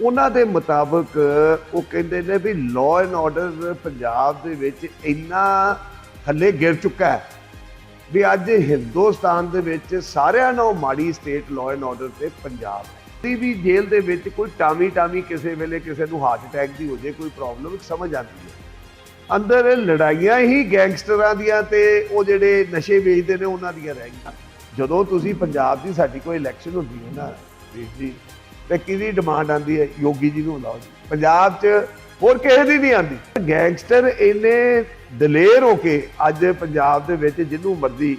ਉਹਨਾਂ ਦੇ ਮੁਤਾਬਕ ਉਹ ਕਹਿੰਦੇ ਨੇ ਵੀ ਲਾਅ ਐਂਡ ਆਰਡਰ ਪੰਜਾਬ ਦੇ ਵਿੱਚ ਇੰਨਾ ਥੱਲੇ ਗਿਰ ਚੁੱਕਾ ਹੈ ਵੀ ਅੱਜ ਹਿੰਦੁਸਤਾਨ ਦੇ ਵਿੱਚ ਸਾਰਿਆਂ ਨਾਲੋਂ ਮਾੜੀ ਸਟੇਟ ਲਾਅ ਐਂਡ ਆਰਡਰ ਤੇ ਪੰਜਾਬ ਹੈ। ਕਦੀ ਵੀ ਜੇਲ੍ਹ ਦੇ ਵਿੱਚ ਕੋਈ ਟਾਮੀ ਟਾਮੀ ਕਿਸੇ ਵੇਲੇ ਕਿਸੇ ਨੂੰ ਹਾਰਟ ਅਟੈਕ ਦੀ ਹੋ ਜੇ, ਕੋਈ ਪ੍ਰੋਬਲਮ ਸਮਝ ਆਉਂਦੀ ਹੈ। ਅੰਦਰ ਲੜਾਈਆਂ ਹੀ ਗੈਂਗਸਟਰਾਂ ਦੀਆਂ ਤੇ ਉਹ ਜਿਹੜੇ ਨਸ਼ੇ ਵੇਚਦੇ ਨੇ, ਉਹਨਾਂ ਦੀਆਂ ਰਹਿ ਗਈਆਂ। ਜਦੋਂ ਤੁਸੀਂ ਪੰਜਾਬ ਦੀ ਸਾਡੀ ਕੋਈ ਇਲੈਕਸ਼ਨ ਹੁੰਦੀ ਹੈ ਨਾ ਵੀਰ ਜੀ। ਤੇ ਕਿਹਦੀ ਡਿਮਾਂਡ ਆਂਦੀ ਹੈ? ਯੋਗੀ ਜੀ ਨੂੰ ਲਾਓ ਪੰਜਾਬ 'ਚ ਹੋਰ ਕਿਸੇ ਦੀ ਨਹੀਂ ਆਂਦੀ ਗੈਂਗਸਟਰ ਇੰਨੇ ਦਲੇਰ ਹੋ ਕੇ ਅੱਜ ਪੰਜਾਬ ਦੇ ਵਿੱਚ ਜਿਹਨੂੰ ਮਰਜ਼ੀ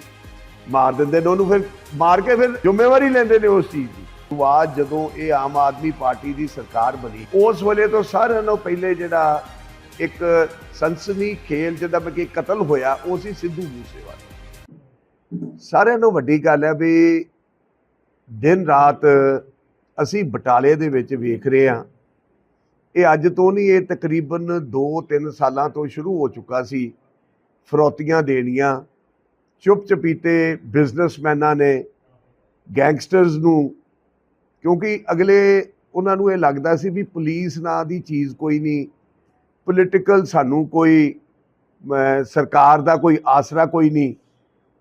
ਮਾਰ ਦਿੰਦੇ ਨੇ, ਉਹਨੂੰ ਫਿਰ ਮਾਰ ਕੇ ਫਿਰ ਜ਼ਿੰਮੇਵਾਰੀ ਲੈਂਦੇ ਨੇ ਉਸ ਚੀਜ਼ ਦੀ। ਸ਼ੁਰੂਆਤ ਜਦੋਂ ਇਹ ਆਮ ਆਦਮੀ ਪਾਰਟੀ ਦੀ ਸਰਕਾਰ ਬਣੀ, ਉਸ ਵੇਲੇ ਤੋਂ ਸਾਰਿਆਂ ਨਾਲੋਂ ਪਹਿਲੇ ਜਿਹੜਾ ਇੱਕ ਸੰਸਨੀ ਖੇਲ ਜਿਹਦਾ ਕਿ ਕਤਲ ਹੋਇਆ, ਉਹ ਸੀ ਸਿੱਧੂ ਮੂਸੇਵਾਲਾ। ਸਾਰਿਆਂ ਨੂੰ ਵੱਡੀ ਗੱਲ ਹੈ ਵੀ ਦਿਨ ਰਾਤ ਅਸੀਂ ਬਟਾਲੇ ਦੇ ਵਿੱਚ ਵੇਖ ਰਹੇ ਹਾਂ। ਇਹ ਅੱਜ ਤੋਂ ਨਹੀਂ, ਇਹ ਤਕਰੀਬਨ 2-3 ਸਾਲਾਂ ਤੋਂ ਸ਼ੁਰੂ ਹੋ ਚੁੱਕਾ ਸੀ। ਫਰੋਤੀਆਂ ਦੇਣੀਆਂ ਚੁੱਪ ਚਪੀਤੇ ਬਿਜ਼ਨਸਮੈਨਾਂ ਨੇ, ਗੈਂਗਸਟਰਸ ਨੂੰ, ਕਿਉਂਕਿ ਅਗਲੇ ਉਹਨਾਂ ਨੂੰ ਇਹ ਲੱਗਦਾ ਸੀ ਵੀ ਪੁਲਿਸ ਨਾਂ ਦੀ ਚੀਜ਼ ਕੋਈ ਨਹੀਂ, ਪੋਲੀਟੀਕਲ ਸਾਨੂੰ ਕੋਈ ਸਰਕਾਰ ਦਾ ਕੋਈ ਆਸਰਾ ਕੋਈ ਨਹੀਂ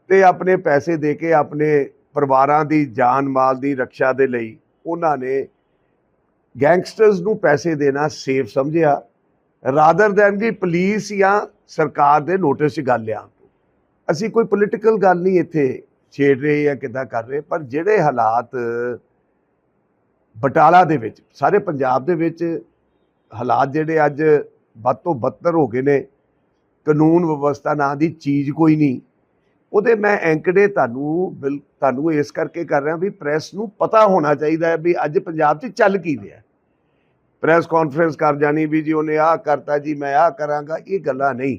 ਤੇ ਆਪਣੇ ਪੈਸੇ ਦੇ ਕੇ ਆਪਣੇ ਪਰਿਵਾਰਾਂ ਦੀ ਜਾਨ ਮਾਲ ਦੀ ਰੱਖਿਆ ਦੇ ਲਈ ਉਹਨਾਂ ਨੇ ਗੈਂਗਸਟਰਸ ਨੂੰ ਪੈਸੇ ਦੇਣਾ ਸੇਫ ਸਮਝਿਆ ਰਾਦਰ ਦੈਨ ਕਿ ਪੁਲਿਸ ਜਾਂ ਸਰਕਾਰ ਦੇ ਨੋਟਿਸ 'ਚ ਗੱਲ ਆ ਅਸੀਂ ਕੋਈ ਪੋਲੀਟੀਕਲ ਗੱਲ ਨਹੀਂ ਇੱਥੇ ਛੇੜ ਰਹੇ ਜਾਂ ਕਿੱਦਾਂ ਕਰ ਰਹੇ, ਪਰ ਜਿਹੜੇ ਹਾਲਾਤ ਬਟਾਲਾ ਦੇ ਵਿੱਚ, ਸਾਰੇ ਪੰਜਾਬ ਦੇ ਵਿੱਚ ਹਾਲਾਤ ਜਿਹੜੇ ਅੱਜ ਵੱਧ ਤੋਂ ਬੱਤਰ ਹੋ ਗਏ ਨੇ, ਕਾਨੂੰਨ ਵਿਵਸਥਾ ਨਾਂ ਦੀ ਚੀਜ਼ ਕੋਈ ਨਹੀਂ। ਉਹਦੇ ਮੈਂ ਐਂਕੜੇ ਤੁਹਾਨੂੰ ਬਿਲ ਤੁਹਾਨੂੰ ਇਸ ਕਰਕੇ ਕਰ ਰਿਹਾ ਵੀ ਪ੍ਰੈਸ ਨੂੰ ਪਤਾ ਹੋਣਾ ਚਾਹੀਦਾ ਹੈ ਵੀ ਅੱਜ ਪੰਜਾਬ 'ਚ ਚੱਲ ਕੀ ਰਿਹਾ ਪ੍ਰੈਸ ਕਾਨਫਰੰਸ ਕਰ ਜਾਣੀ ਵੀ ਜੀ ਉਹਨੇ ਆਹ ਕਰਤਾ ਜੀ ਮੈਂ ਆਹ ਕਰਾਂਗਾ ਇਹ ਗੱਲਾਂ ਨਹੀਂ।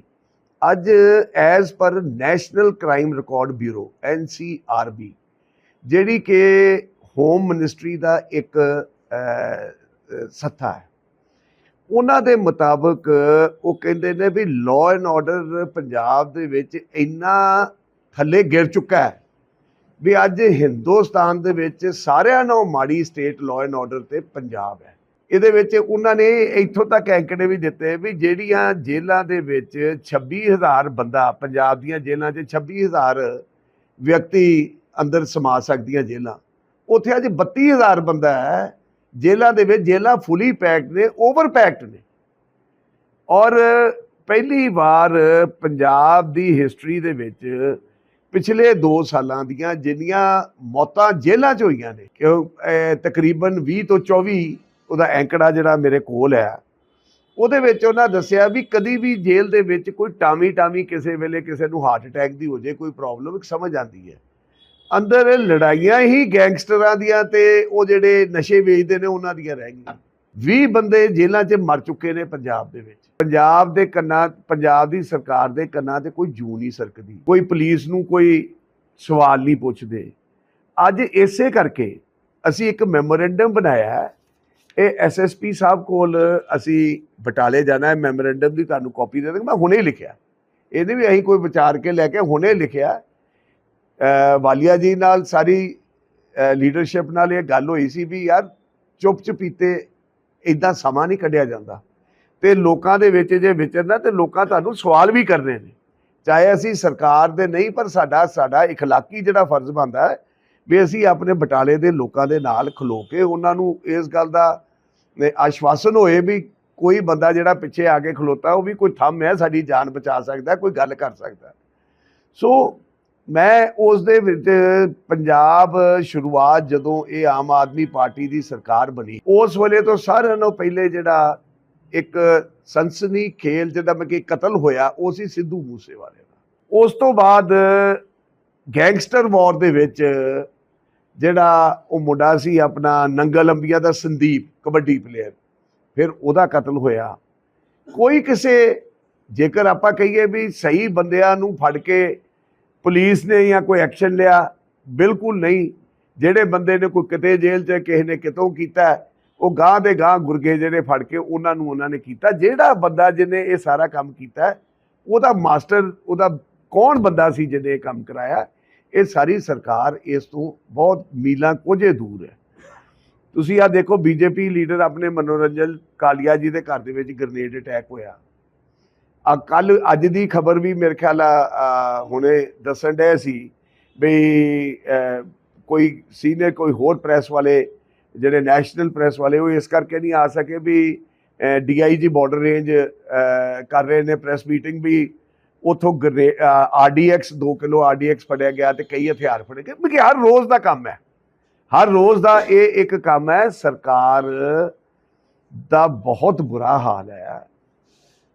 ਅੱਜ as per national crime record bureau NCRB ਜਿਹੜੀ ਕਿ ਹੋਮ ਮਿਨਿਸਟਰੀ ਦਾ ਇੱਕ ਅਹ, ਸੱਥਾ ਹੈ। ਉਹਨਾਂ ਦੇ ਮੁਤਾਬਕ ਉਹ ਕਹਿੰਦੇ ਨੇ ਵੀ ਲਾਅ ਐਂਡ ਆਰਡਰ ਪੰਜਾਬ ਦੇ ਵਿੱਚ ਇੰਨਾ ਥੱਲੇ ਗਿਰ ਚੁੱਕਾ ਹੈ। ਵੀ ਅੱਜ ਹਿੰਦੁਸਤਾਨ ਦੇ ਵਿੱਚ ਸਾਰਿਆਂ ਨਾਲੋਂ ਮਾੜੀ ਸਟੇਟ ਲਾਅ ਐਂਡ ਆਰਡਰ ਤੇ ਪੰਜਾਬ ਹੈ। ਇਹਦੇ ਵਿੱਚ ਉਹਨਾਂ ਨੇ ਇੱਥੋਂ ਤੱਕ ਅੰਕੜੇ ਵੀ ਦਿੱਤੇ ਵੀ ਜਿਹੜੀਆਂ ਜੇਲ੍ਹਾਂ ਦੇ ਵਿੱਚ 26000 ਬੰਦਾ, ਪੰਜਾਬ ਦੀਆਂ ਜੇਲ੍ਹਾਂ 'ਚ 26000 ਵਿਅਕਤੀ ਅੰਦਰ ਸਮਾ ਸਕਦੀਆਂ ਜੇਲ੍ਹਾਂ। ਉੱਥੇ ਅੱਜ 32000 ਬੰਦਾ ਹੈ, ਜੇਲ੍ਹਾਂ ਦੇ ਵਿੱਚ ਜੇਲ੍ਹਾਂ ਫੁੱਲੀ ਪੈਕਡ ਨੇ ਓਵਰ ਪੈਕਡ ਨੇ। ਔਰ ਪਹਿਲੀ ਵਾਰ ਪੰਜਾਬ ਦੀ ਹਿਸਟਰੀ ਦੇ ਵਿੱਚ ਪਿਛਲੇ 2 ਸਾਲਾਂ ਦੀਆਂ ਜਿੰਨੀਆਂ ਮੌਤਾਂ ਜੇਲ੍ਹਾਂ 'ਚ ਹੋਈਆਂ ਨੇ ਕਿਉਂ ਤਕਰੀਬਨ 20 ਤੋਂ 24 ਉਹਦਾ ਐਂਕੜਾ ਜਿਹੜਾ ਮੇਰੇ ਕੋਲ ਹੈ, ਉਹਦੇ ਵਿੱਚ ਉਹਨਾਂ ਦੱਸਿਆ ਵੀ ਕਦੀ ਵੀ ਜੇਲ੍ਹ ਦੇ ਵਿੱਚ ਕੋਈ ਟਾਮੀ ਟਾਮੀ ਕਿਸੇ ਵੇਲੇ ਕਿਸੇ ਨੂੰ ਹਾਰਟ ਅਟੈਕ ਦੀ ਹੋ ਜੇ, ਕੋਈ ਪ੍ਰੋਬਲਮ ਸਮਝ ਆਉਂਦੀ ਹੈ। ਅੰਦਰ ਲੜਾਈਆਂ ਹੀ ਗੈਂਗਸਟਰਾਂ ਦੀਆਂ ਤੇ ਉਹ ਜਿਹੜੇ ਨਸ਼ੇ ਵੇਚਦੇ ਨੇ, ਉਹਨਾਂ ਦੀਆਂ ਰਹਿ ਗਈਆਂ। 20 ਬੰਦੇ ਜੇਲ੍ਹਾਂ 'ਚ ਮਰ ਚੁੱਕੇ ਨੇ ਪੰਜਾਬ ਦੇ ਵਿੱਚ। ਪੰਜਾਬ ਦੇ ਕੰਨਾਂ, ਪੰਜਾਬ ਦੀ ਸਰਕਾਰ ਦੇ ਕੰਨਾਂ ਤੇ ਕੋਈ ਜੂ ਨਹੀਂ ਸਰਕਦੀ। ਕੋਈ ਪੁਲਿਸ ਨੂੰ ਕੋਈ ਸਵਾਲ ਨਹੀਂ ਪੁੱਛਦੇ। ਅੱਜ ਇਸੇ ਕਰਕੇ ਅਸੀਂ ਇੱਕ ਮੈਮੋਰੈਂਡਮ ਬਣਾਇਆ ਹੈ। ਇਹ ਐਸਐਸਪੀ ਸਾਹਿਬ ਕੋਲ ਅਸੀਂ ਬਟਾਲੇ ਜਾਣਾ ਹੈ। ਮੈਮੋਰੈਂਡਮ ਦੀ ਤੁਹਾਨੂੰ ਕਾਪੀ ਦੇ ਦਾਂਗਾ। ਮੈਂ ਹੁਣੇ ਲਿਖਿਆ। ਇਹਦੇ ਵੀ ਅਸੀਂ ਕੋਈ ਵਿਚਾਰ ਕੇ ਲੈ ਕੇ ਹੁਣੇ ਲਿਖਿਆ। ਵਾਲੀਆ ਜੀ ਨਾਲ ਸਾਰੀ ਲੀਡਰਸ਼ਿਪ ਨਾਲ ਇਹ ਗੱਲ ਹੋਈ ਸੀ ਵੀ ਯਾਰ ਚੁੱਪ ਚਪੀਤੇ ਇਦਾਂ ਸਮਾਂ ਨਹੀਂ ਕੱਢਿਆ ਜਾਂਦਾ ਤੇ ਲੋਕਾਂ ਦੇ ਵਿੱਚ ਜੇ ਵਿਚਰਨਾ ਤੇ ਲੋਕਾਂ ਤੁਹਾਨੂੰ ਸਵਾਲ ਵੀ ਕਰਨੇ ਨੇ ਚਾਹੇ ਅਸੀਂ ਸਰਕਾਰ ਦੇ ਨਹੀਂ ਪਰ ਸਾਡਾ ਸਾਡਾ اخلاقی ਜਿਹੜਾ ਫਰਜ਼ ਬਣਦਾ ਹੈ ਵੀ ਅਸੀਂ ਆਪਣੇ ਬਟਾਲੇ ਦੇ ਲੋਕਾਂ ਦੇ ਨਾਲ ਖਲੋ ਕੇ ਉਹਨਾਂ ਨੂੰ ਇਸ ਗੱਲ ਦਾ ਅਹ, ਆਸ਼ਵਾਸਨ ਹੋਏ ਵੀ ਕੋਈ ਬੰਦਾ ਜਿਹੜਾ ਪਿੱਛੇ ਆ ਕੇ ਖਲੋਤਾ ਉਹ ਵੀ ਕੋਈ ਥੰਮ ਹੈ ਸਾਡੀ ਜਾਨ ਬਚਾ ਸਕਦਾ ਕੋਈ ਗੱਲ ਕਰ ਸਕਦਾ ਸੋ ਮੈਂ ਉਸ ਦੇ ਵਿੱਚ ਪੰਜਾਬ ਸ਼ੁਰੂਆਤ ਜਦੋਂ ਇਹ ਆਮ ਆਦਮੀ ਪਾਰਟੀ ਦੀ ਸਰਕਾਰ ਬਣੀ, ਉਸ ਵੇਲੇ ਤੋਂ ਸਾਰਿਆਂ ਨੂੰ ਪਹਿਲੇ ਜਿਹੜਾ ਇੱਕ ਸੰਸਨੀ ਖੇਲ ਜਿਹਦਾ ਮੈਂ ਕਿ ਕਤਲ ਹੋਇਆ, ਉਹ ਸੀ ਸਿੱਧੂ ਮੂਸੇਵਾਲੇ ਦਾ। ਉਸ ਤੋਂ ਬਾਅਦ ਗੈਂਗਸਟਰ ਵਾਰ ਦੇ ਵਿੱਚ ਜਿਹੜਾ ਉਹ ਮੁੰਡਾ ਸੀ ਆਪਣਾ ਨੰਗਲ ਅੰਬੀਆ ਦਾ ਸੰਦੀਪ, ਕਬੱਡੀ ਪਲੇਅਰ ਫਿਰ ਉਹਦਾ ਕਤਲ ਹੋਇਆ। ਕੋਈ ਕਿਸੇ, ਜੇਕਰ ਆਪਾਂ ਕਹੀਏ ਵੀ ਸਹੀ ਬੰਦਿਆਂ ਨੂੰ ਫੜ ਕੇ ਪੁਲਿਸ ਨੇ ਜਾਂ ਕੋਈ ਐਕਸ਼ਨ ਲਿਆ? ਬਿਲਕੁਲ ਨਹੀਂ। ਜਿਹੜੇ ਬੰਦੇ ਨੇ ਕੋਈ ਕਿਤੇ ਜੇਲ੍ਹ 'ਚ ਕਿਸੇ ਨੇ ਕਿਤੋਂ ਕੀਤਾ, ਉਹ ਗਾਂ ਦੇ ਗਾਂ ਗੁਰਗੇ ਜਿਹੜੇ ਫੜ ਕੇ ਉਹਨਾਂ ਨੂੰ ਉਹਨਾਂ ਨੇ ਕੀਤਾ। ਜਿਹੜਾ ਬੰਦਾ ਜਿਹਨੇ ਇਹ ਸਾਰਾ ਕੰਮ ਕੀਤਾ, ਉਹਦਾ ਮਾਸਟਰ, ਉਹਦਾ ਕੌਣ ਬੰਦਾ ਸੀ ਜਿਹਨੇ ਇਹ ਕੰਮ ਕਰਾਇਆ? ਇਹ ਸਾਰੀ ਸਰਕਾਰ ਇਸ ਤੋਂ ਬਹੁਤ ਮੀਲਾਂ ਕੋਝੇ ਦੂਰ ਹੈ। ਤੁਸੀਂ ਆ ਦੇਖੋ, ਬੀਜੇਪੀ ਲੀਡਰ ਆਪਣੇ ਮਨੋਰੰਜਨ, ਕਾਲੀਆ ਜੀ ਦੇ ਘਰ ਦੇ ਵਿੱਚ ਗ੍ਰਨੇਡ ਅਟੈਕ ਹੋਇਆ। ਆ ਕੱਲ ਅੱਜ ਦੀ ਖਬਰ ਵੀ ਮੇਰੇ ਖਿਆਲ ਆ ਹੁਣੇ ਦੱਸਣ ਡਏ ਸੀ ਵੀ ਕੋਈ ਸੀਨੀਅਰ, ਕੋਈ ਹੋਰ ਪ੍ਰੈਸ ਵਾਲੇ, ਜਿਹੜੇ ਨੈਸ਼ਨਲ ਪ੍ਰੈਸ ਵਾਲੇ, ਉਹ ਇਸ ਕਰਕੇ ਨਹੀਂ ਆ ਸਕੇ ਵੀ ਡੀਆਈਜੀ ਬਾਰਡਰ ਰੇਂਜ ਕਰ ਰਹੇ ਨੇ ਪ੍ਰੈਸ ਮੀਟਿੰਗ ਵੀ। ਉਥੋਂ ਆਰਡੀਐਕਸ 2 ਕਿਲੋ ਆਰਡੀਐਕਸ ਫੜਿਆ ਗਿਆ ਤੇ ਕਈ ਹਥਿਆਰ ਫੜੇ ਗਏ। ਵੀ ਹਰ ਰੋਜ਼ ਦਾ ਕੰਮ ਹੈ। ਹਰ ਰੋਜ਼ ਦਾ ਇਹ ਇੱਕ ਕੰਮ ਹੈ, ਸਰਕਾਰ ਦਾ ਬਹੁਤ ਬੁਰਾ ਹਾਲ ਹੈ।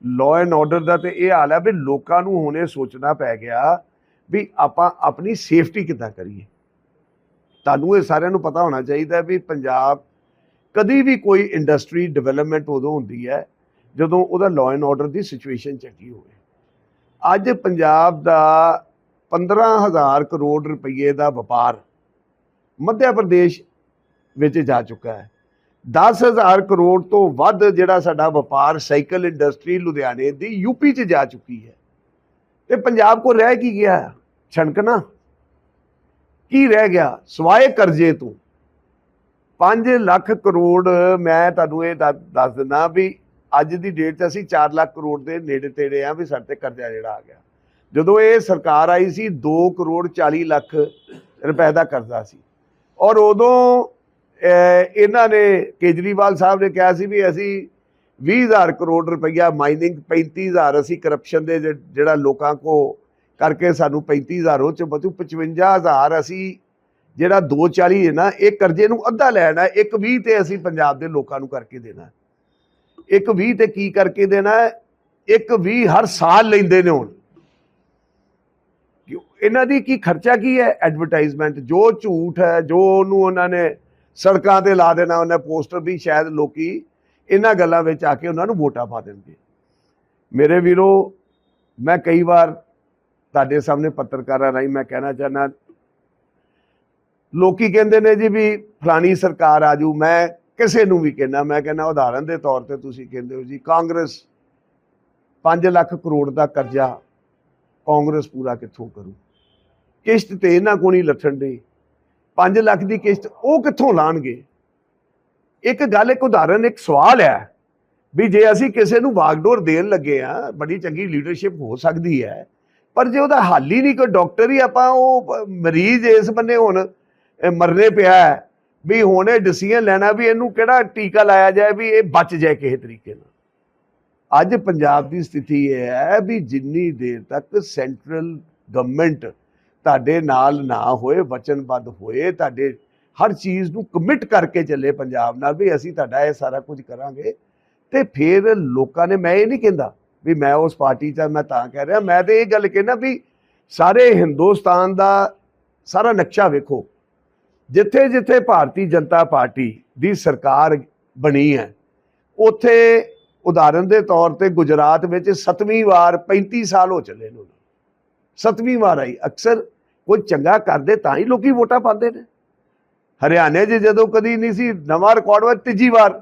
ਲਾਅ ਐਂਡ ਆਰਡਰ ਦਾ ਤੇ ਇਹ ਹਾਲ ਹੈ ਵੀ ਲੋਕਾਂ ਨੂੰ ਹੁਣੇ ਸੋਚਣਾ ਪੈ ਗਿਆ ਵੀ ਆਪਾਂ ਆਪਣੀ ਸੇਫਟੀ ਕਿੱਦਾਂ ਕਰੀਏ। ਤੁਹਾਨੂੰ ਇਹ ਸਾਰਿਆਂ ਨੂੰ ਪਤਾ ਹੋਣਾ ਚਾਹੀਦਾ ਵੀ ਪੰਜਾਬ ਕਦੀ ਵੀ ਕੋਈ ਇੰਡਸਟਰੀ ਡਿਵੈਲਪਮੈਂਟ ਉਦੋਂ ਹੁੰਦੀ ਹੈ ਜਦੋਂ ਉਹਦਾ ਲਾਅ ਐਂਡ ਆਰਡਰ ਦੀ ਸਿਚੁਏਸ਼ਨ ਚੰਗੀ ਹੋਵੇ। ਅੱਜ ਪੰਜਾਬ ਦਾ 15000 ਕਰੋੜ ਰੁਪਏ ਦਾ ਵਪਾਰ ਮੱਧ ਪ੍ਰਦੇਸ਼ ਵਿੱਚ ਜਾ ਚੁੱਕਾ ਹੈ। 10000 ਕਰੋੜ ਤੋਂ ਵੱਧ ਜਿਹੜਾ ਸਾਡਾ ਵਪਾਰ ਸਾਈਕਲ ਇੰਡਸਟਰੀ ਲੁਧਿਆਣੇ ਦੀ ਯੂਪੀ 'ਚ ਜਾ ਚੁੱਕੀ ਹੈ। ਤੇ ਪੰਜਾਬ ਕੋ ਰਹਿ ਕੀ ਗਿਆ? ਛਣਕਣਾ ਕੀ ਰਹਿ ਗਿਆ? ਸਵਾਏ ਕਰਜ਼ੇ ਤੋਂ। 5 ਲੱਖ ਕਰੋੜ ਮੈਂ ਤੁਹਾਨੂੰ ਇਹ ਦੱਸ ਦੱਸ ਦਿੰਦਾ ਵੀ ਅੱਜ ਦੀ ਡੇਟ 'ਚ ਅਸੀਂ 4 ਲੱਖ ਕਰੋੜ ਦੇ ਨੇੜੇ ਤੇੜੇ ਆ ਵੀ ਸਾਡੇ ਤੇ ਕਰਜ਼ਾ ਜਿਹੜਾ ਆ ਗਿਆ। ਜਦੋਂ ਇਹ ਸਰਕਾਰ ਆਈ ਸੀ 2 ਕਰੋੜ 40 ਲੱਖ ਰੁਪਏ ਦਾ ਕਰਜ਼ਾ ਸੀ। ਔਰ ਉਦੋਂ ਇਹਨਾਂ ਨੇ ਕੇਜਰੀਵਾਲ ਸਾਹਿਬ ਨੇ ਕਿਹਾ ਸੀ ਵੀ ਅਸੀਂ 20000 ਕਰੋੜ ਰੁਪਈਆ ਮਾਈਨਿੰਗ 35000 ਅਸੀਂ ਕਰਪਸ਼ਨ ਦੇ ਜਿਹੜਾ ਲੋਕਾਂ ਕੋ ਕਰਕੇ ਸਾਨੂੰ 35000 ਉਹ ਚ ਬਚੂ 55000 ਅਸੀਂ ਜਿਹੜਾ 240 ਹੈ ਨਾ, ਇਹ ਕਰਜ਼ੇ ਨੂੰ ਅੱਧਾ ਲੈਣਾ ਇੱਕ 20 ਤੇ ਅਸੀਂ ਪੰਜਾਬ ਦੇ ਲੋਕਾਂ ਨੂੰ ਕਰਕੇ ਦੇਣਾ ਇੱਕ 20 ਤੇ ਕੀ ਕਰਕੇ ਦੇਣਾ ਇੱਕ 20 ਹਰ ਸਾਲ ਲੈਂਦੇ ਨੇ ਹੁਣ। ਕਿਉਂ? ਇਹਨਾਂ ਦੀ ਕੀ ਖਰਚਾ ਕੀ ਹੈ? ਐਡਵਰਟਾਈਜ਼ਮੈਂਟ ਜੋ ਝੂਠ ਹੈ, ਜੋ ਉਹਨੂੰ ਉਹਨਾਂ ਨੇ ਸੜਕਾਂ ਤੇ ਲਾ ਦੇਣਾ, ਉਹਨੇ ਪੋਸਟਰ ਵੀ ਸ਼ਾਇਦ ਲੋਕੀ ਇਹਨਾਂ ਗੱਲਾਂ ਵਿੱਚ ਆ ਕੇ ਉਹਨਾਂ ਨੂੰ ਵੋਟਾਂ ਪਾ ਦੇਣਗੇ। ਮੇਰੇ ਵੀਰੋ, ਮੈਂ ਕਈ ਵਾਰ ਤੁਹਾਡੇ ਸਾਹਮਣੇ ਪੱਤਰਕਾਰਾਂ ਰਾਹੀਂ ਮੈਂ ਕਹਿਣਾ ਚਾਹਨਾ ਲੋਕੀ ਕਹਿੰਦੇ ਨੇ ਜੀ ਵੀ ਫਲਾਣੀ ਸਰਕਾਰ ਆਜੂ ਮੈਂ ਕਿਸੇ ਨੂੰ ਵੀ ਕਹਿੰਦਾ, ਮੈਂ ਕਹਿੰਦਾ ਉਦਾਹਰਨ ਦੇ ਤੌਰ ਤੇ ਤੁਸੀਂ ਕਹਿੰਦੇ ਹੋ ਜੀ, ਕਾਂਗਰਸ 5 ਲੱਖ ਕਰੋੜ ਦਾ ਕਰਜ਼ਾ ਕਾਂਗਰਸ ਪੂਰਾ ਕਿੱਥੋਂ ਕਰੂ? ਕਿਸ਼ਤ ਤੇ ਇਹਨਾਂ ਕੋਲ ਨਹੀਂ ਲੱਥਣ ਦੀ 5 ਲੱਖ ਦੀ ਕਿਸ਼ਤ, ਉਹ ਕਿੱਥੋਂ ਲਾਣਗੇ? ਇੱਕ ਗੱਲ, ਇੱਕ ਉਦਾਹਰਨ, ਇੱਕ ਸਵਾਲ ਹੈ ਵੀ ਜੇ ਅਸੀਂ ਕਿਸੇ ਨੂੰ ਵਾਗਡੋਰ ਦੇਣ ਲੱਗੇ ਆ ਬੜੀ ਚੰਗੀ ਲੀਡਰਸ਼ਿਪ ਹੋ ਸਕਦੀ ਹੈ, ਪਰ ਜੇ ਉਹਦਾ ਹੱਲ ਹੀ ਨਹੀਂ, ਕੋਈ ਡਾਕਟਰ ਹੀ ਆਪਾਂ, ਉਹ ਮਰੀਜ਼ ਇਸ ਬੰਨੇ ਹੁਣ ਮਰਨੇ ਪਿਆ ਹੈ, ਵੀ ਹੁਣ ਇਹ ਡਿਸੀਜਨ ਲੈਣਾ ਵੀ ਇਹਨੂੰ ਕਿਹੜਾ ਟੀਕਾ ਲਾਇਆ ਜਾਏ ਵੀ ਇਹ ਬਚ ਜਾਏ ਕਿਸੇ ਤਰੀਕੇ ਨਾਲ। ਅੱਜ ਪੰਜਾਬ ਦੀ ਸਥਿਤੀ ਇਹ ਹੈ ਵੀ ਜਿੰਨੀ ਦੇਰ ਤੱਕ ਸੈਂਟਰਲ ਗਵਰਨਮੈਂਟ ਤੁਹਾਡੇ ਨਾਲ ਨਾ ਹੋਏ, ਵਚਨਬੱਧ ਹੋਏ, ਤੁਹਾਡੇ ਹਰ ਚੀਜ਼ ਨੂੰ ਕਮਿਟ ਕਰਕੇ ਚੱਲੇ ਪੰਜਾਬ ਨਾਲ ਵੀ ਅਸੀਂ ਤੁਹਾਡਾ ਇਹ ਸਾਰਾ ਕੁਝ ਕਰਾਂਗੇ। ਤੇ ਫਿਰ ਲੋਕਾਂ ਨੇ ਮੈਂ ਇਹ ਨਹੀਂ ਕਹਿੰਦਾ ਵੀ ਮੈਂ ਉਸ ਪਾਰਟੀ 'ਚ ਮੈਂ ਤਾਂ ਕਹਿ ਰਿਹਾ, ਮੈਂ ਤੇ ਇਹ ਗੱਲ ਕਹਿਣਾ ਵੀ ਸਾਰੇ ਹਿੰਦੁਸਤਾਨ ਦਾ ਸਾਰਾ ਨਕਸ਼ਾ ਵੇਖੋ। ਜਿੱਥੇ ਜਿੱਥੇ ਭਾਰਤੀ ਜਨਤਾ ਪਾਰਟੀ ਦੀ ਸਰਕਾਰ ਬਣੀ ਹੈ, ਉੱਥੇ ਉਦਾਹਰਨ ਦੇ ਤੌਰ ਤੇ ਗੁਜਰਾਤ ਵਿੱਚ ਸੱਤਵੀਂ ਵਾਰ 35 ਸਾਲ ਹੋ ਚੱਲੇ ਨੇ। ਸੱਤਵੀਂ ਵਾਰ ਆਈ, ਅਕਸਰ ਕੋਈ ਚੰਗਾ ਕਰਦੇ ਤਾਂ ਹੀ ਲੋਕੀ ਵੋਟਾਂ ਪਾਉਂਦੇ ਨੇ। ਹਰਿਆਣੇ 'ਚ ਜਦੋਂ ਕਦੀ ਨਹੀਂ ਸੀ, ਨਵਾਂ ਰਿਕਾਰਡ ਵਾ ਤੀਜੀ ਵਾਰ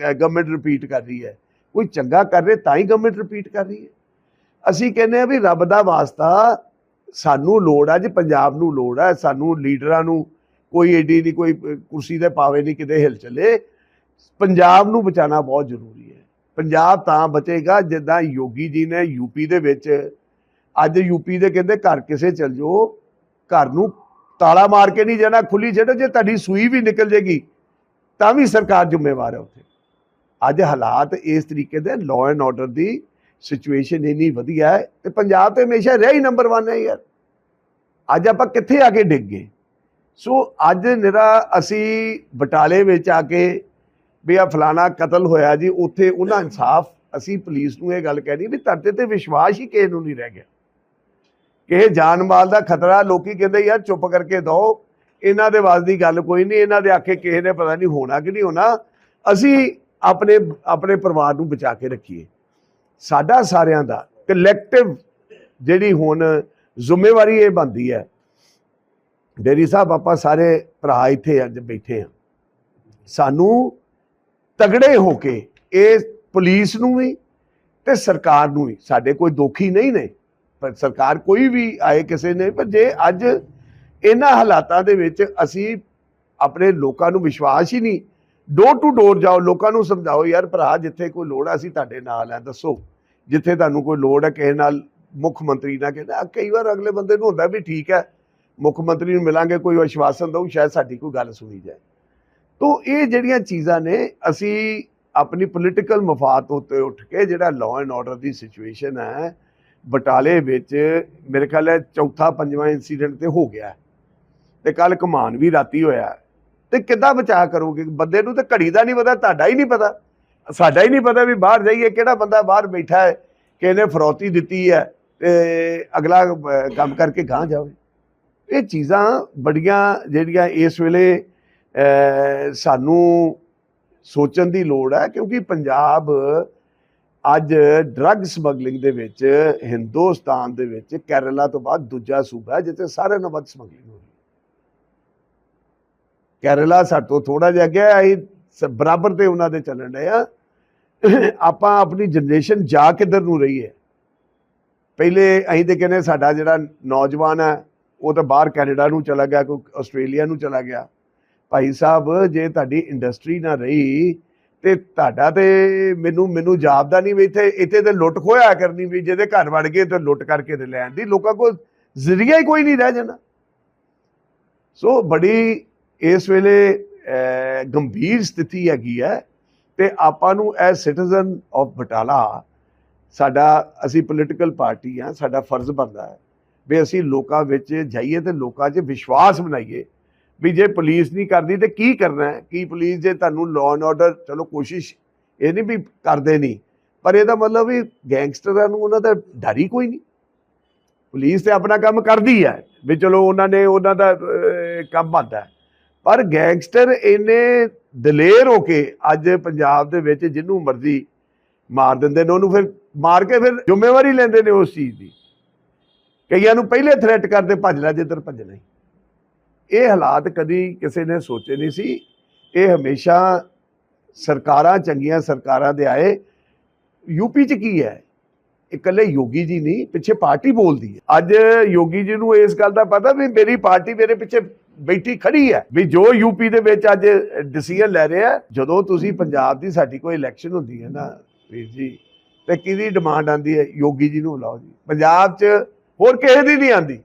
ਗਵਰਨਮੈਂਟ ਰਿਪੀਟ ਕਰ ਰਹੀ ਹੈ। ਕੋਈ ਚੰਗਾ ਕਰ ਰਿਹਾ ਤਾਂ ਹੀ ਗਵਰਨਮੈਂਟ ਰਿਪੀਟ ਕਰ ਰਹੀ ਹੈ। ਅਸੀਂ ਕਹਿੰਦੇ ਆ ਵੀ ਰੱਬ ਦਾ ਵਾਸਤਾ ਸਾਨੂੰ ਲੋੜ ਆ ਜੇ ਪੰਜਾਬ ਨੂੰ ਲੋੜ ਆ, ਸਾਨੂੰ ਲੀਡਰਾਂ ਨੂੰ ਕੋਈ ਏਡੀ ਨਹੀਂ, ਕੋਈ ਕੁਰਸੀ ਦੇ ਪਾਵੇ ਨਹੀਂ, ਕਿਤੇ ਹਿਲ ਚੱਲੇ। ਪੰਜਾਬ ਨੂੰ ਬਚਾਉਣਾ ਬਹੁਤ ਜ਼ਰੂਰੀ ਹੈ। ਪੰਜਾਬ ਤਾਂ ਬਚੇਗਾ ਜਿੱਦਾਂ ਯੋਗੀ ਜੀ ਨੇ ਯੂਪੀ ਦੇ ਵਿੱਚ ਅੱਜ ਯੂਪੀ ਦੇ ਕਹਿੰਦੇ ਘਰ ਕਿਸੇ ਚਲ ਜਾਓ, ਘਰ ਨੂੰ ਤਾਲਾ ਮਾਰ ਕੇ ਨਹੀਂ ਜਾਣਾ, ਖੁੱਲੀ ਛੱਡੋ, ਜੇ ਤੁਹਾਡੀ ਸੂਈ ਵੀ ਨਿਕਲ ਜੇਗੀ ਤਾਂ ਵੀ ਸਰਕਾਰ ਜ਼ਿੰਮੇਵਾਰ ਹੈ ਉੱਥੇ। ਅੱਜ ਹਾਲਾਤ ਇਸ ਤਰੀਕੇ ਦੇ ਲਾਅ ਐਂਡ ਆਰਡਰ ਦੀ ਸਿਚੁਏਸ਼ਨ ਇੰਨੀ ਵਧੀਆ ਹੈ, ਤੇ ਪੰਜਾਬ ਤੇ ਹਮੇਸ਼ਾ ਰਿਹਾ ਹੀ ਨੰਬਰ 1 ਹੈ ਯਾਰ। ਅੱਜ ਆਪਾਂ ਕਿੱਥੇ ਆ ਕੇ ਡਿੱਗ ਗਏ? ਸੋ ਅੱਜ ਨਿਰਾ ਅਸੀਂ ਬਟਾਲੇ ਵਿੱਚ ਆ ਕੇ ਵੀ ਆ ਫਲਾਣਾ ਕਤਲ ਹੋਇਆ ਜੀ, ਉੱਥੇ ਉਹਨਾਂ ਇਨਸਾਫ, ਅਸੀਂ ਪੁਲਿਸ ਨੂੰ ਇਹ ਗੱਲ ਕਹਿਣੀ ਵੀ ਤੁਹਾਡੇ ਤੇ ਵਿਸ਼ਵਾਸ ਹੀ ਕਿਸੇ ਨੂੰ ਨਹੀਂ ਰਹਿ ਗਿਆ। ਕਿਸੇ ਜਾਨ ਮਾਲ ਦਾ ਖਤਰਾ ਲੋਕੀ ਕਹਿੰਦੇ ਯਾਰ ਚੁੱਪ ਕਰਕੇ ਦੋ ਇਹਨਾਂ ਦੇ ਵਾਸ ਦੀ ਗੱਲ ਕੋਈ ਨਹੀਂ, ਇਹਨਾਂ ਦੇ ਆਖੇ ਕਿਸੇ ਨੇ ਪਤਾ ਨਹੀਂ ਹੋਣਾ ਕਿ ਨਹੀਂ ਹੋਣਾ। ਅਸੀਂ ਆਪਣੇ ਆਪਣੇ ਪਰਿਵਾਰ ਨੂੰ ਬਚਾ ਕੇ ਰੱਖੀਏ। ਸਾਡਾ ਸਾਰਿਆਂ ਦਾ ਕਲੈਕਟਿਵ ਜਿਹੜੀ ਹੁਣ ਜ਼ਿੰਮੇਵਾਰੀ ਇਹ ਬਣਦੀ ਹੈ। ਡੇਰੀ ਸਾਹਿਬ, ਆਪਾਂ ਸਾਰੇ ਭਰਾ ਇੱਥੇ ਅੱਜ ਬੈਠੇ ਆ। ਸਾਨੂੰ ਤਗੜੇ ਹੋ ਕੇ ਇਹ ਪੁਲਿਸ ਨੂੰ ਵੀ ਤੇ ਸਰਕਾਰ ਨੂੰ ਵੀ, ਸਾਡੇ ਕੋਈ ਦੋਖੀ ਨਹੀਂ ਨੇ। ਸਰਕਾਰ ਕੋਈ ਵੀ ਆਏ ਕਿਸੇ ਨੇ, ਪਰ ਜੇ ਅੱਜ ਇਹਨਾਂ ਹਾਲਾਤਾਂ ਦੇ ਵਿੱਚ ਅਸੀਂ ਆਪਣੇ ਲੋਕਾਂ ਨੂੰ ਵਿਸ਼ਵਾਸ ਹੀ ਨਹੀਂ ਡੋਰ ਟੂ ਡੋਰ ਜਾਓ, ਲੋਕਾਂ ਨੂੰ ਸਮਝਾਓ, ਯਾਰ ਭਰਾ, ਜਿੱਥੇ ਕੋਈ ਲੋੜ ਆ, ਅਸੀਂ ਤੁਹਾਡੇ ਨਾਲ ਆ, ਦੱਸੋ। ਜਿੱਥੇ ਤੁਹਾਨੂੰ ਕੋਈ ਲੋੜ ਹੈ ਕਿਸੇ ਨਾਲ, ਮੁੱਖ ਮੰਤਰੀ ਨਾਲ ਕਹਿੰਦਾ ਕਈ ਵਾਰ ਅਗਲੇ ਬੰਦੇ ਨੂੰ ਹੁੰਦਾ ਵੀ ਠੀਕ ਹੈ, ਮੁੱਖ ਮੰਤਰੀ ਨੂੰ ਮਿਲਾਂਗੇ, ਕੋਈ ਆਸ਼ਵਾਸਨ ਦਊ, ਸ਼ਾਇਦ ਸਾਡੀ ਕੋਈ ਗੱਲ ਸੁਣੀ ਜਾਏ। ਤੋਂ ਇਹ ਜਿਹੜੀਆਂ ਚੀਜ਼ਾਂ ਨੇ, ਅਸੀਂ ਆਪਣੀ ਪੋਲੀਟੀਕਲ ਮਫਾਦ ਉੱਤੇ ਉੱਠ ਕੇ ਜਿਹੜਾ ਲਾਅ ਐਂਡ ਆਰਡਰ ਦੀ ਸਿਚੁਏਸ਼ਨ ਹੈ ਬਟਾਲੇ ਵਿੱਚ ਮੇਰੇ ਖਿਆਲ ਹੈ ਚੌਥਾ ਪੰਜਵਾਂ ਇਨਸੀਡੈਂਟ ਤੇ ਹੋ ਗਿਆ ਹੈ। ਤੇ ਕੱਲ ਕਮਾਨ ਵੀ ਰਾਤੀ ਹੋਇਆ ਹੈ। ਤੇ ਕਿੱਦਾਂ ਬਚਾ ਕਰੋਗੇ ਬੰਦੇ ਨੂੰ ਤਾਂ ਘੜੀ ਦਾ ਨਹੀਂ ਪਤਾ, ਤੁਹਾਡਾ ਹੀ ਨਹੀਂ ਪਤਾ ਸਾਡਾ ਹੀ ਨਹੀਂ ਪਤਾ ਵੀ ਬਾਹਰ ਜਾਈਏ, ਕਿਹੜਾ ਬੰਦਾ ਬਾਹਰ ਬੈਠਾ ਹੈ, ਕਿ ਇਹਨੇ ਫਰੋਤੀ ਦਿੱਤੀ ਹੈ ਤੇ ਅਗਲਾ ਕੰਮ ਕਰਕੇ ਗਾਂ ਜਾਵੇ ਇਹ ਚੀਜ਼ਾਂ ਬੜੀਆਂ ਜਿਹੜੀਆਂ ਇਸ ਵੇਲੇ ਸਾਨੂੰ ਸੋਚਣ ਦੀ ਲੋੜ ਹੈ, ਕਿਉਂਕਿ ਪੰਜਾਬ ਅੱਜ ਡਰੱਗ ਸਮਗਲਿੰਗ ਦੇ ਵਿੱਚ, ਹਿੰਦੁਸਤਾਨ ਦੇ ਵਿੱਚ, ਕੇਰਲਾ ਤੋਂ ਬਾਅਦ ਦੂਜਾ ਸੂਬਾ ਹੈ, ਜਿੱਥੇ ਸਾਰਿਆਂ ਨਾਲੋਂ ਵੱਧ ਸਮਗਲਿੰਗ ਹੋ ਰਹੀ ਕੇਰਲਾ ਸਾਡੇ ਤੋਂ ਥੋੜਾ ਜਿਹਾ ਅੱਗੇ ਅਸੀਂ ਸ- ਬਰਾਬਰ ਤੇ ਉਹਨਾਂ ਦੇ ਚੱਲਣ ਡਏ ਆ ਆਪਾਂ ਆਪਣੀ ਜਨਰੇਸ਼ਨ ਜਾ ਕਿੱਧਰ ਨੂੰ ਰਹੀ ਹੈ? ਪਹਿਲੇ ਅਸੀਂ ਤੇ ਕਹਿੰਦੇ ਸਾਡਾ ਜਿਹੜਾ ਨੌਜਵਾਨ ਹੈ, ਉਹ ਤਾਂ ਬਾਹਰ ਕੈਨੇਡਾ ਨੂੰ ਚਲਾ ਗਿਆ, ਕੋਈ ਆਸਟ੍ਰੇਲੀਆ ਨੂੰ ਚਲਾ ਗਿਆ। ਭਾਈ ਸਾਹਿਬ, ਜੇ ਤੁਹਾਡੀ ਇੰਡਸਟਰੀ ਨਾ ਰਹੀ ਤੇ ਤੁਹਾਡਾ ਤੇ ਮੈਨੂੰ ਮੈਨੂੰ ਜਾਪਦਾ ਨਹੀਂ ਵੀ ਇੱਥੇ ਇੱਥੇ ਤੇ ਲੁੱਟ ਖੋਇਆ ਕਰਨੀ ਵੀ, ਜਿਹਦੇ ਘਰ ਵੜ ਗਏ ਤੇ ਲੁੱਟ ਕਰਕੇ ਤੇ ਲੈਣ ਦੀ, ਲੋਕਾਂ ਕੋਲ ਜ਼ਰੀਆ ਹੀ ਕੋਈ ਨਹੀਂ ਰਹਿ ਜਾਣਾ ਸੋ ਬੜੀ ਇਸ ਵੇਲੇ ਗੰਭੀਰ ਸਥਿਤੀ ਹੈਗੀ ਹੈ ਤੇ ਆਪਾਂ ਨੂੰ ਐਸ ਸਿਟੀਜ਼ਨ ਆਫ ਬਟਾਲਾ, ਸਾਡਾ, ਅਸੀਂ ਪੋਲੀਟੀਕਲ ਪਾਰਟੀ ਆ ਸਾਡਾ ਫਰਜ਼ ਬਣਦਾ ਹੈ ਵੀ ਅਸੀਂ ਲੋਕਾਂ ਵਿੱਚ ਜਾਈਏ ਤੇ ਲੋਕਾਂ 'ਚ ਵਿਸ਼ਵਾਸ ਬਣਾਈਏ ਵੀ ਜੇ ਪੁਲਿਸ ਨਹੀਂ ਕਰਦੀ ਤੇ ਕੀ ਕਰਨਾ ਹੈ? ਕੀ ਪੁਲਿਸ ਜੇ ਤੁਹਾਨੂੰ ਲਾਅ ਐਂਡ ਆਰਡਰ ਚਲੋ ਕੋਸ਼ਿਸ਼, ਇਹ ਨਹੀਂ ਵੀ ਕਰਦੇ ਨਹੀਂ, ਪਰ ਇਹਦਾ ਮਤਲਬ ਵੀ ਗੈਂਗਸਟਰਾਂ ਨੂੰ ਉਹਨਾਂ ਦਾ ਡਰ ਹੀ ਕੋਈ ਨਹੀਂ। ਪੁਲਿਸ ਤੇ ਆਪਣਾ ਕੰਮ ਕਰਦੀ ਹੈ, ਵੀ ਚਲੋ ਉਹਨਾਂ ਨੇ ਉਹਨਾਂ ਦਾ ਕੰਮ ਬੰਦਾ ਪਰ ਗੈਂਗਸਟਰ ਇੰਨੇ ਦਲੇਰ ਹੋ ਕੇ ਅੱਜ ਪੰਜਾਬ ਦੇ ਵਿੱਚ ਜਿਹਨੂੰ ਮਰਜ਼ੀ ਮਾਰ ਦਿੰਦੇ ਨੇ, ਉਹਨੂੰ ਫਿਰ ਮਾਰ ਕੇ ਫਿਰ ਜ਼ਿੰਮੇਵਾਰੀ ਲੈਂਦੇ ਨੇ ਉਸ ਚੀਜ਼ ਦੀ। ਕਈਆਂ ਨੂੰ ਪਹਿਲੇ ਥ੍ਰੈਟ ਕਰਦੇ, ਭੱਜ ਲੈ ਜਿੱਧਰ ਭੱਜਣਾ ਹੀ। ਇਹ ਹਾਲਾਤ ਕਦੀ ਕਿਸੇ ਨੇ ਸੋਚੇ ਨਹੀਂ ਸੀ। ਇਹ ਹਮੇਸ਼ਾ ਸਰਕਾਰਾਂ ਚੰਗੀਆਂ ਸਰਕਾਰਾਂ ਦੇ ਆਏ। ਯੂਪੀ ਚ ਕੀ ਹੈ? ਇਕੱਲੇ ਯੋਗੀ ਜੀ ਨਹੀਂ, ਪਿੱਛੇ ਪਾਰਟੀ ਬੋਲਦੀ ਹੈ। ਅੱਜ ਯੋਗੀ ਜੀ ਨੂੰ ਇਸ ਗੱਲ ਦਾ ਪਤਾ ਵੀ ਮੇਰੀ ਪਾਰਟੀ ਮੇਰੇ ਪਿੱਛੇ ਬੈਠੀ ਖੜੀ ਹੈ ਵੀ ਜੋ ਯੂਪੀ ਦੇ ਵਿੱਚ ਅੱਜ ਡਿਸੀਜਨ ਲੈ ਰਿਹਾ, ਜਦੋਂ ਤੁਸੀਂ ਪੰਜਾਬ ਦੀ ਸਾਡੀ ਕੋਈ ਇਲੈਕਸ਼ਨ ਹੁੰਦੀ ਹੈ ਨਾ, ਵੀਰ ਜੀ, ਤੇ ਕਿਹਦੀ ਡਿਮਾਂਡ ਆਂਦੀ ਹੈ? ਯੋਗੀ ਜੀ ਨੂੰ ਲਾਓ ਜੀ। ਪੰਜਾਬ 'ਚ ਹੋਰ ਕਿਸੇ ਦੀ ਨਹੀਂ ਆਂਦੀ